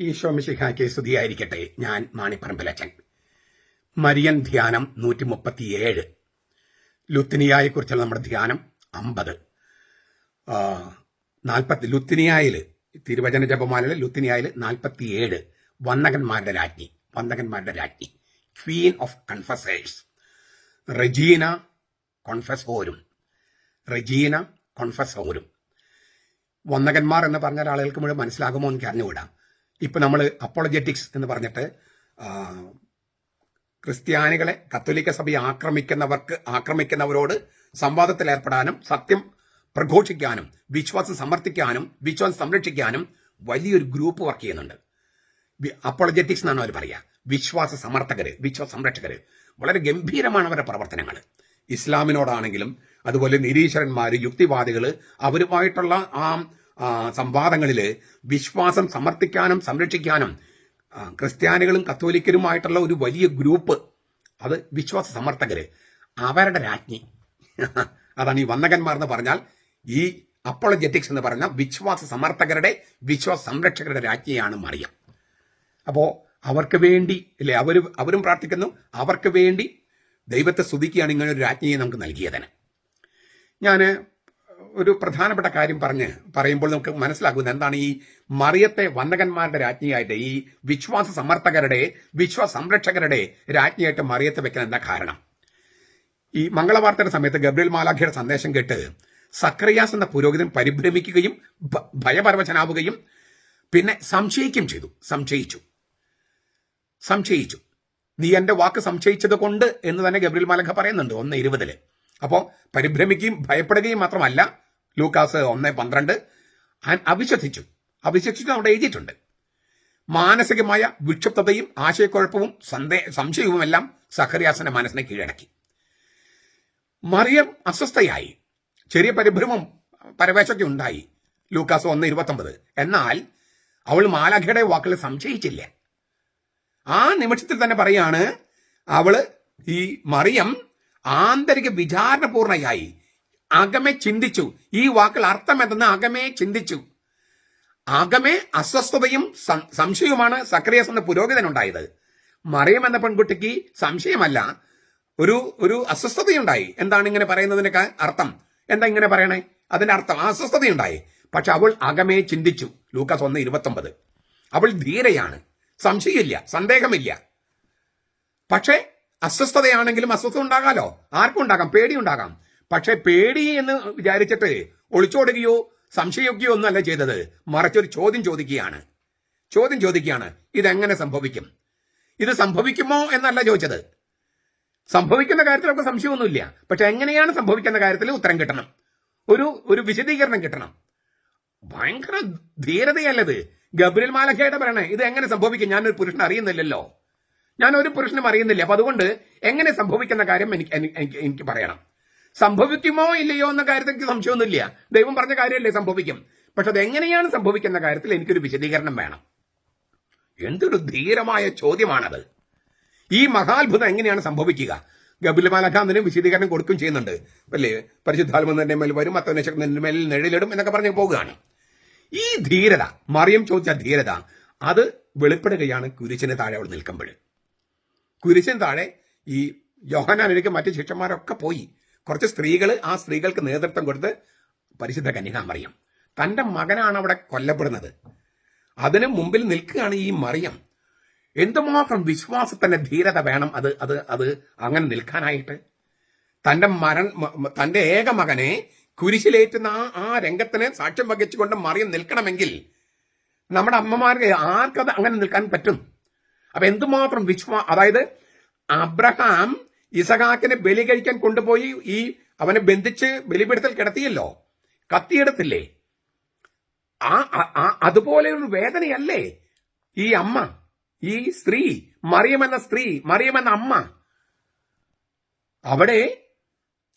ഈശോ മിശിഹായ്ക്ക് സ്തുതിയായിരിക്കട്ടെ. ഞാൻ മാണിപ്പറമ്പിലച്ചൻ. മരിയൻ ധ്യാനം നൂറ്റി മുപ്പത്തിയേഴ് ലുത്തിനിയായെ കുറിച്ചുള്ള നമ്മുടെ ധ്യാനം അമ്പത്. നാൽപ്പത്തി ലുത്തിനിയായിൽ തിരുവചന ജപമാലയിൽ ലുത്തിനിയായിൽ നാൽപ്പത്തിയേഴ്. വന്നകന്മാരുടെ രാജ്ഞി വന്നകന്മാരുടെ രാജ്ഞി. Queen of confessors. റെജീന കോൺഫസോരും. റെജീന കോൺഫസോരും. വന്നകന്മാർ എന്ന് പറഞ്ഞ ആളുകൾക്ക് മുഴുവൻ മനസ്സിലാകുമോ എന്ന് അറിഞ്ഞുകൂടാ. ഇപ്പൊ നമ്മൾ അപ്പോളജറ്റിക്സ് എന്ന് പറഞ്ഞിട്ട് ക്രിസ്ത്യാനികളെ കത്തോലിക്ക സഭയെ ആക്രമിക്കുന്നവർക്ക് ആക്രമിക്കുന്നവരോട് സംവാദത്തിൽ ഏർപ്പെടാനും സത്യം പ്രഘോഷിക്കാനും വിശ്വാസം സമർത്ഥിക്കാനും വിശ്വാസം സംരക്ഷിക്കാനും വലിയൊരു ഗ്രൂപ്പ് വർക്ക് ചെയ്യുന്നുണ്ട്. അപ്പോളജറ്റിക്സ് എന്നാണ് അവർ പറയുക. വിശ്വാസ സമർത്ഥകർ വിശ്വാസ സംരക്ഷകർ വളരെ ഗംഭീരമാണ് അവരുടെ പ്രവർത്തനങ്ങൾ ഇസ്ലാമിനോടാണെങ്കിലും അതുപോലെ നിരീശ്വരന്മാർ യുക്തിവാദികൾ അവരുമായിട്ടുള്ള ആ ആ, സംവാദങ്ങളിൽ വിശ്വാസം സമർത്ഥിക്കാനും സംരക്ഷിക്കാനും ക്രിസ്ത്യാനികളും കത്തോലിക്കരുമായിട്ടുള്ള ഒരു വലിയ ഗ്രൂപ്പ്. അത് വിശ്വാസ സമർത്ഥകര് അവരുടെ രാജ്ഞി. അതാണ് ഈ വന്നകന്മാർ എന്ന് പറഞ്ഞാൽ ഈ അപ്പോളജറ്റിക്സ് എന്ന് പറഞ്ഞ വിശ്വാസ സമർത്ഥകരുടെ വിശ്വാസ സംരക്ഷകരുടെ രാജ്ഞിയാണ് മറിയം. അപ്പോ അവർക്ക് വേണ്ടി അല്ലെ അവർ അവരും പ്രാർത്ഥിക്കുന്നു. അവർക്ക് വേണ്ടി ദൈവത്തെ സ്തുതിക്കുകയാണ് ഇങ്ങനെ ഒരു രാജ്ഞിയെ നമുക്ക് നൽകിയതിന്. ഞാൻ ഒരു പ്രധാനപ്പെട്ട കാര്യം പറഞ്ഞ് പറയുമ്പോൾ നമുക്ക് മനസ്സിലാക്കുന്നത് എന്താണ് ഈ മറിയത്തെ വന്ദകന്മാരുടെ രാജ്ഞിയായിട്ട് ഈ വിശ്വാസ സമർത്ഥകരുടെ വിശ്വാസ സംരക്ഷകരുടെ രാജ്ഞിയായിട്ട് മറിയത്തെ വെക്കാൻ എന്താ കാരണം? ഈ മംഗളവാർത്തയുടെ സമയത്ത് ഗബ്രിയൽ മാലാഖിയുടെ സന്ദേശം കേട്ട് സക്രിയാസ് എന്ന പുരോഹിതൻ പരിഭ്രമിക്കുകയും ഭയപരവശനാവുകയും പിന്നെ സംശയിക്കുകയും ചെയ്തു. സംശയിച്ചു. സംശയിച്ചു. നീ എന്റെ വാക്ക് സംശയിച്ചത് കൊണ്ട് എന്ന് തന്നെ ഗബ്രിൽ മാലഖ പറയുന്നുണ്ട് ഒന്ന് ഇരുപതിൽ. അപ്പോ പരിഭ്രമിക്കുകയും ഭയപ്പെടുകയും മാത്രമല്ല ലൂക്കാസ് ഒന്ന് പന്ത്രണ്ട്. അവിശ്വസിച്ചു. അവിശ്വസിച്ചു അവിടെ എഴുതിയിട്ടുണ്ട്. മാനസികമായ വിക്ഷുപ്തതയും ആശയക്കുഴപ്പവും സന്ദേ സംശയവുമെല്ലാം സഖറിയാസിന്റെ മനസ്സിനെ കീഴടക്കി. മറിയം അസ്വസ്ഥയായി. ചെറിയ പരിഭ്രമം പരവേശമൊക്കെ ഉണ്ടായി ലൂക്കാസ് ഒന്ന് ഇരുപത്തൊമ്പത്. എന്നാൽ അവൾ മാലാഖയുടെ വാക്കുകൾ സംശയിച്ചില്ല. ആ നിമിഷത്തിൽ തന്നെ പറയാണ് അവൾ ഈ മറിയം ആന്തരിക വിചാരണപൂർണയായി. അകമെ ചിന്തിച്ചു. ഈ വാക്കിൽ അർത്ഥം എന്തെന്ന് അകമെ ചിന്തിച്ചു. അകമെ അസ്വസ്ഥതയും സംശയവുമാണ് സക്രിയസ് എന്ന പുരോഗതിനുണ്ടായത് മറിയം എന്ന പെൺകുട്ടിക്ക് സംശയമല്ല. ഒരു ഒരു അസ്വസ്ഥതയുണ്ടായി. എന്താണ് ഇങ്ങനെ പറയുന്നതിനൊക്കെ അർത്ഥം? എന്താ ഇങ്ങനെ പറയണേ? അതിന്റെ അർത്ഥം അസ്വസ്ഥതയുണ്ടായി. പക്ഷെ അവൾ അകമേ ചിന്തിച്ചു. ലൂക്കാസ് ഒന്ന് ഇരുപത്തൊമ്പത്. അവൾ ധീരയാണ്. സംശയമില്ല സന്ദേഹമില്ല. പക്ഷേ അസ്വസ്ഥതയാണെങ്കിലും അസ്വസ്ഥത ഉണ്ടാകാലോ? ആർക്കും ഉണ്ടാകാം പേടി ഉണ്ടാകാം പക്ഷെ പേടി എന്ന് വിചാരിച്ചിട്ട് ഒളിച്ചോടുകയോ സംശയിക്കുകയോ ഒന്നല്ല ചെയ്തത്. മറിച്ചൊരു ചോദ്യം ചോദിക്കുകയാണ്. ചോദ്യം ചോദിക്കുകയാണ് ഇതെങ്ങനെ സംഭവിക്കും? ഇത് സംഭവിക്കുമോ എന്നല്ല ചോദിച്ചത്. സംഭവിക്കുന്ന കാര്യത്തിലൊക്കെ സംശയമൊന്നുമില്ല. പക്ഷെ എങ്ങനെയാണ് സംഭവിക്കുന്ന കാര്യത്തിൽ ഉത്തരം കിട്ടണം? ഒരു ഒരു വിശദീകരണം കിട്ടണം. ഭയങ്കര ധീരതയല്ലത് ഗബ്രിൽ മാലക്കയുടെ പറയണേ ഇത് എങ്ങനെ സംഭവിക്കും? ഞാനൊരു പുരുഷനെ അറിയുന്നില്ലല്ലോ. ഞാൻ ഒരു പുരുഷനും അറിയുന്നില്ല. അപ്പൊ അതുകൊണ്ട് എങ്ങനെ സംഭവിക്കുന്ന കാര്യം എനിക്ക് എനിക്ക് പറയണം. സംഭവിക്കുമോ ഇല്ലയോ എന്ന കാര്യത്തിൽ എനിക്ക് സംശയമൊന്നുമില്ല. ദൈവം പറഞ്ഞ കാര്യമല്ലേ സംഭവിക്കും. പക്ഷെ അത് എങ്ങനെയാണ് സംഭവിക്കുന്ന കാര്യത്തിൽ എനിക്കൊരു വിശദീകരണം വേണം. എന്തൊരു ധീരമായ ചോദ്യമാണത്. ഈ മഹാത്ഭുതം എങ്ങനെയാണ് സംഭവിക്കുക? അതിന് വിശദീകരണം കൊടുക്കും ചെയ്യുന്നുണ്ട്. അല്ലേ? പരിശുദ്ധാത്മന്റെ മേൽ വരും അത്തവനശക്തിന്റെ മേൽ നിഴലിടും എന്നൊക്കെ പറഞ്ഞ് പോവുകയാണ് ഈ ധീരത മറിയം ചോദിച്ച ധീരത അത് വെളിപ്പെടുകയാണ് കുരിശിന് താഴെ അവിടെ നിൽക്കുമ്പോൾ. കുരിശിന് താഴെ ഈ യോഹനാനിലേക്ക് മറ്റു ശിഷ്യന്മാരൊക്കെ പോയി. കുറച്ച് സ്ത്രീകൾ ആ സ്ത്രീകൾക്ക് നേതൃത്വം കൊടുത്ത് പരിശുദ്ധ കന്യകാമറിയം തന്റെ മകനാണ് അവിടെ കൊല്ലപ്പെടുന്നത്. അതിന് മുമ്പിൽ നിൽക്കുകയാണ് ഈ മറിയം. എന്തുമാത്രം വിശ്വാസത്തിന്റെ ധീരത വേണം അത് അത് അത് അങ്ങനെ നിൽക്കാനായിട്ട്? തന്റെ മരൺ തന്റെ ഏക മകനെ കുരിശിലേറ്റുന്ന ആ ആ രംഗത്തിന് സാക്ഷ്യം വഹിച്ചുകൊണ്ട് മറിയം നിൽക്കണമെങ്കിൽ നമ്മുടെ അമ്മമാർക്ക് ആർക്കത് അങ്ങനെ നിൽക്കാൻ പറ്റും? അപ്പൊ എന്തുമാത്രം വിശ്വാ അതായത് അബ്രഹാം ഇസഹാക്കിനെ ബലി കഴിക്കാൻ കൊണ്ടുപോയി ഈ അവനെ ബന്ധിച്ച് ബലിപീഠത്തിൽ കിടത്തിയല്ലോ. കത്തിയെടുത്തില്ലേ? ആ അതുപോലെ ഒരു വേദനയല്ലേ? ഈ അമ്മ ഈ സ്ത്രീ മറിയം എന്ന സ്ത്രീ മറിയം എന്ന അമ്മ. അവിടെ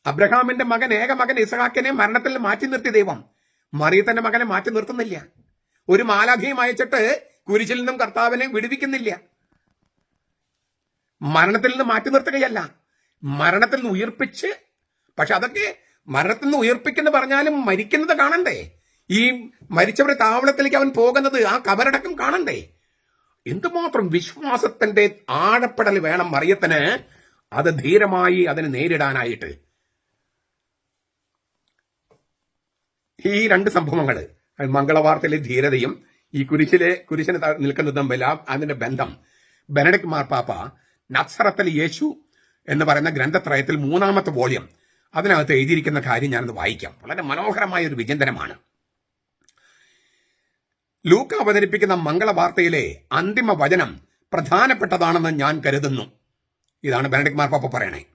അബ്രഹാമിന്റെ മകൻ ഏക മകൻ ഇസഹാക്കിനെ മരണത്തിൽ മാറ്റി നിർത്തി ദൈവം. മറിയത്തിന്റെ മകനെ മാറ്റി നിർത്തുന്നില്ല. ഒരു മാലാഖയും അയച്ചിട്ട് കുരിശിൽ നിന്നും കർത്താവിനെ വിടുവിക്കുന്നില്ല. മരണത്തിൽ നിന്ന് മാറ്റി നിർത്തുകയല്ല. മരണത്തിൽ നിന്ന് ഉയർപ്പിച്ച് പക്ഷെ അതൊക്കെ മരണത്തിൽ നിന്ന് ഉയർപ്പിക്കുന്നു പറഞ്ഞാലും മരിക്കുന്നത് കാണണ്ടേ? ഈ മരിച്ചവരെ താവളത്തിലേക്ക് അവൻ പോകുന്നത് ആ കബറടക്കം കാണണ്ടേ? എന്തുമാത്രം വിശ്വാസത്തിന്റെ ആഴപ്പെടൽ വേണം മറിയത്തിന് അത് ധീരമായി അതിനെ നേരിടാനായിട്ട്? ഈ രണ്ട് സംഭവങ്ങൾ മംഗളവാർത്തയിലെ ധീരതയും ഈ കുരിശിലെ കുരിശിന് നിൽക്കുന്നതും തമ്മിൽ അതിന്റെ ബന്ധം. ബെനഡിക് മാർപ്പാപ്പ നക്സറത്തിൽ യേശു എന്ന് പറയുന്ന ഗ്രന്ഥത്രയത്തിൽ മൂന്നാമത്തെ വോളിയം. അതിനകത്ത് എഴുതിയിരിക്കുന്ന കാര്യം ഞാനത് വായിക്കാം. വളരെ മനോഹരമായ ഒരു വിചിന്തനമാണ്. ലൂക്ക അവതരിപ്പിക്കുന്ന മംഗളവാർത്തയിലെ അന്തിമ വചനം പ്രധാനപ്പെട്ടതാണെന്ന് ഞാൻ കരുതുന്നു. ഇതാണ് ബെനഡിക് മാർപ്പാപ്പ പറയണേ.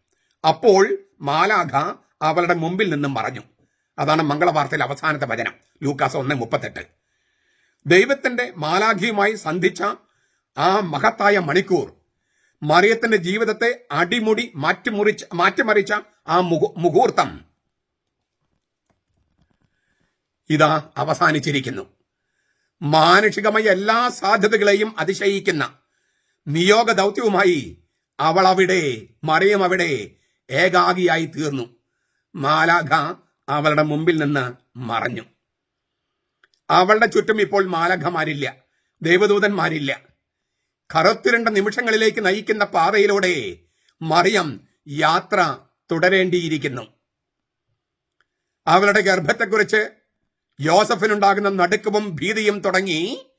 അപ്പോൾ മാലാഖ അവളുടെ മുമ്പിൽ നിന്നും മറഞ്ഞു അതാണ് മംഗളവാർത്തയിലെ അവസാനത്തെ വചനം. ലൂക്കാസ് ഒന്ന് മുപ്പത്തെട്ട്. ദൈവത്തിന്റെ മാലാഖിയുമായി സന്ധിച്ച ആ മഹത്തായ മണിക്കൂർ മറിയത്തിന്റെ ജീവിതത്തെ അടിമുടി മാറ്റിമുറിച്ച് മാറ്റിമറിച്ച ആ മുഹു- മുഹൂർത്തം. ഇതാ അവസാനിച്ചിരിക്കുന്നു. മാനുഷികമായ എല്ലാ സാധ്യതകളെയും അതിശയിക്കുന്ന നിയോഗ ദൗത്യവുമായി അവൾ അവിടെ മറിയം അവിടെ ഏകാഗിയായി തീർന്നു. മാലാഖ അവളുടെ മുമ്പിൽ നിന്ന് മറഞ്ഞു. അവളുടെ ചുറ്റും ഇപ്പോൾ മാലഖമാരില്ല ദേവദൂതന്മാരില്ല. കറുത്തിരണ്ട നിമിഷങ്ങളിലേക്ക് നയിക്കുന്ന പാതയിലൂടെ മറിയം യാത്ര തുടരേണ്ടിയിരിക്കുന്നു. അവളുടെ ഗർഭത്തെക്കുറിച്ച് യോസഫിനുണ്ടാകുന്ന നടുക്കവും ഭീതിയും തുടങ്ങി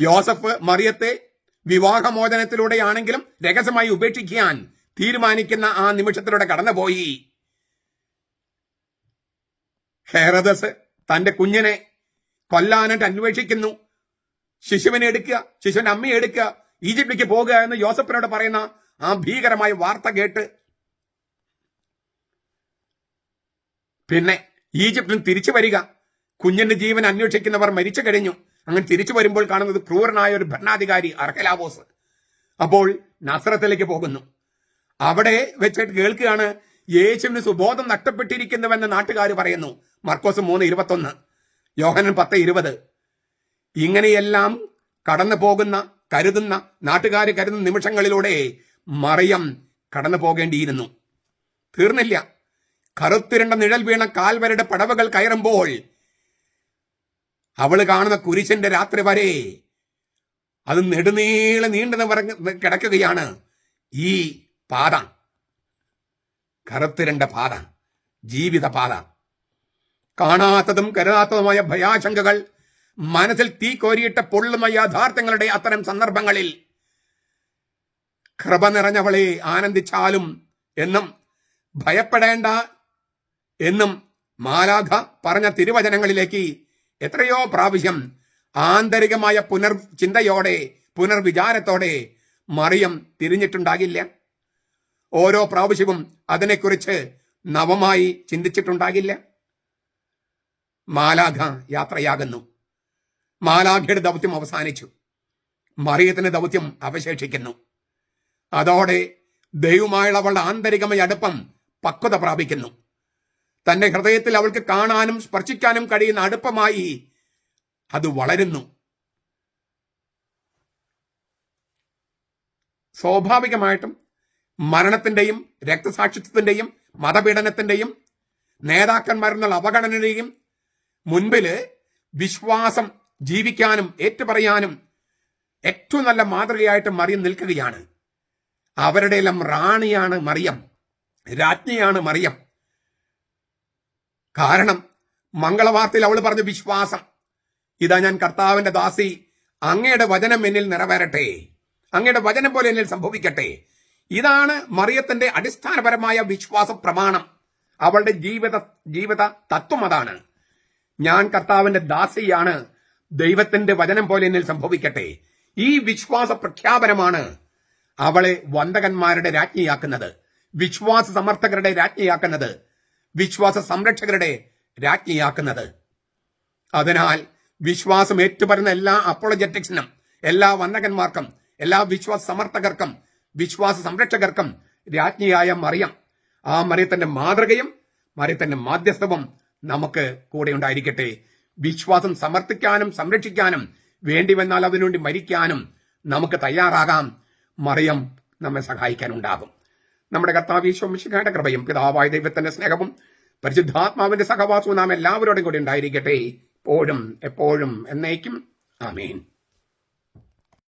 യോസഫ് മറിയത്തെ വിവാഹമോചനത്തിലൂടെയാണെങ്കിലും രഹസ്യമായി ഉപേക്ഷിക്കാൻ തീരുമാനിക്കുന്ന ആ നിമിഷത്തിലൂടെ കടന്നുപോയി. ഹെറദസ് തന്റെ കുഞ്ഞിനെ കൊല്ലാനായിട്ട് അന്വേഷിക്കുന്നു. ശിശുവിനെ എടുക്കുക ശിശുവിന്റെ അമ്മയെ എടുക്കുക ഈജിപ്തിലേക്ക് പോകുക എന്ന് യോസഫിനോട് പറയുന്ന ആ ഭീകരമായ വാർത്ത കേട്ട് പിന്നെ ഈജിപ്തിൽ തിരിച്ചു വരിക. കുഞ്ഞിന്റെ ജീവൻ അന്വേഷിക്കുന്നവർ മരിച്ചു കഴിഞ്ഞു. അങ്ങനെ തിരിച്ചു വരുമ്പോൾ കാണുന്നത് ക്രൂരനായ ഒരു ഭരണാധികാരി അർഹലാബോസ്. അപ്പോൾ നസ്രത്തിലേക്ക് പോകുന്നു. അവിടെ വെച്ചിട്ട് കേൾക്കുകയാണ് യേശുവിന് സുബോധം നഷ്ടപ്പെട്ടിരിക്കുന്നുവെന്ന് നാട്ടുകാർ പറയുന്നു. മർക്കോസ് മൂന്ന് ഇരുപത്തൊന്ന് യോഹനൻ പത്ത് ഇരുപത്. ഇങ്ങനെയെല്ലാം കടന്നു പോകുന്ന കരുതുന്ന നാട്ടുകാർ കരുതുന്ന നിമിഷങ്ങളിലൂടെ മറിയം കടന്നു പോകേണ്ടിയിരുന്നു തീർന്നില്ല. കറുത്തിരണ്ട നിഴൽ വീണ കാൽവരുടെ പടവുകൾ കയറുമ്പോൾ അവൾ കാണുന്ന കുരിശന്റെ രാത്രി വരെ അത് നെടുനീളെ നീണ്ടു പറഞ്ഞ് കിടക്കുകയാണ് ഈ പാത. കറുത്തിരണ്ട പാത ജീവിത പാത. കാണാത്തതും കരുതാത്തതുമായ ഭയാശങ്കകൾ മനസ്സിൽ തീ കോരിയിട്ട് പൊള്ളുന്ന യാഥാർത്ഥ്യങ്ങളുടെ അത്തരം സന്ദർഭങ്ങളിൽ കൃപ നിറഞ്ഞവളെ ആനന്ദിച്ചാലും എന്നും ഭയപ്പെടേണ്ട എന്നും മാലാഖ പറഞ്ഞ തിരുവചനങ്ങളിലേക്ക് എത്രയോ പ്രാവശ്യം ആന്തരികമായ പുനർ ചിന്തയോടെ പുനർവിചാരത്തോടെ മറിയം തിരിഞ്ഞിട്ടുണ്ടാകില്ല. ഓരോ പ്രാവശ്യവും അതിനെക്കുറിച്ച് നവമായി ചിന്തിച്ചിട്ടുണ്ടാകില്ല. മാലാഖ യാത്രയാകുന്നു. മാലാഖയുടെ ദൗത്യം അവസാനിച്ചു. മറിയത്തിന്റെ ദൗത്യം അവശേഷിക്കുന്നു. അതോടെ ദൈവമായുള്ള അവളുടെ ആന്തരികമായ അടുപ്പം പക്വത പ്രാപിക്കുന്നു. തന്റെ ഹൃദയത്തിൽ അവൾക്ക് കാണാനും സ്പർശിക്കാനും കഴിയുന്ന അടുപ്പമായി അത് വളരുന്നു. സ്വാഭാവികമായിട്ടും മരണത്തിന്റെയും രക്തസാക്ഷിത്വത്തിന്റെയും മതപീഡനത്തിന്റെയും നേതാക്കന്മാരെന്നുള്ള അവഗണനയുടെയും മുൻപിൽ വിശ്വാസം ജീവിക്കാനും ഏറ്റുപറയാനും ഏറ്റവും നല്ല മാതൃകയായിട്ട് മറിയം നിൽക്കുകയാണ്. അവരുടെ എല്ലാം റാണിയാണ് മറിയം രാജ്ഞിയാണ് മറിയം. കാരണം മംഗളവാർത്തയിൽ അവൾ പറഞ്ഞ വിശ്വാസം ഇതാ ഞാൻ കർത്താവിന്റെ ദാസി അങ്ങയുടെ വചനം എന്നിൽ നിറവേറട്ടെ അങ്ങയുടെ വചനം പോലെ എന്നിൽ സംഭവിക്കട്ടെ. ഇതാണ് മറിയത്തിന്റെ അടിസ്ഥാനപരമായ വിശ്വാസ പ്രമാണം. അവളുടെ ജീവിത ജീവിത തത്വം അതാണ്. ഞാൻ കർത്താവിന്റെ ദാസിയാണ് ദൈവത്തിന്റെ വചനം പോലെ എന്നിൽ സംഭവിക്കട്ടെ. ഈ വിശ്വാസ പ്രഖ്യാപനമാണ് അവളെ വന്ദകന്മാരുടെ രാജ്ഞിയാക്കുന്നത്. വിശ്വാസ സമർത്ഥകരുടെ രാജ്ഞിയാക്കുന്നത്. വിശ്വാസ സംരക്ഷകരുടെ രാജ്ഞിയാക്കുന്നത്. അതിനാൽ വിശ്വാസം ഏറ്റുപറയുന്ന എല്ലാ അപ്പോളജറ്റിക്സിനും എല്ലാ വന്ദകന്മാർക്കും എല്ലാ വിശ്വാസ സമർത്ഥകർക്കും വിശ്വാസ സംരക്ഷകർക്കും രാജ്ഞിയായ മറിയം. ആ മറിയത്തിന്റെ മാതൃകയും മറിയത്തിന്റെ മാധ്യസ്ഥവും നമുക്ക് കൂടെ ഉണ്ടായിരിക്കട്ടെ. വിശ്വാസം സമർത്ഥിക്കാനും സംരക്ഷിക്കാനും വേണ്ടി വന്നാൽ അതിനുവേണ്ടി മരിക്കാനും നമുക്ക് തയ്യാറാകാം. മറിയം നമ്മെ സഹായിക്കാനുണ്ടാകും. നമ്മുടെ കർത്താവ് ഈശോമിശിഖയുടെ കൃപയും പിതാവായ ദൈവത്തിന്റെ സ്നേഹവും പരിശുദ്ധാത്മാവിന്റെ സഹവാസവും നാം എല്ലാവരോടും കൂടി ഉണ്ടായിരിക്കട്ടെ. എപ്പോഴും എപ്പോഴും എന്നേക്കും. ആമേൻ.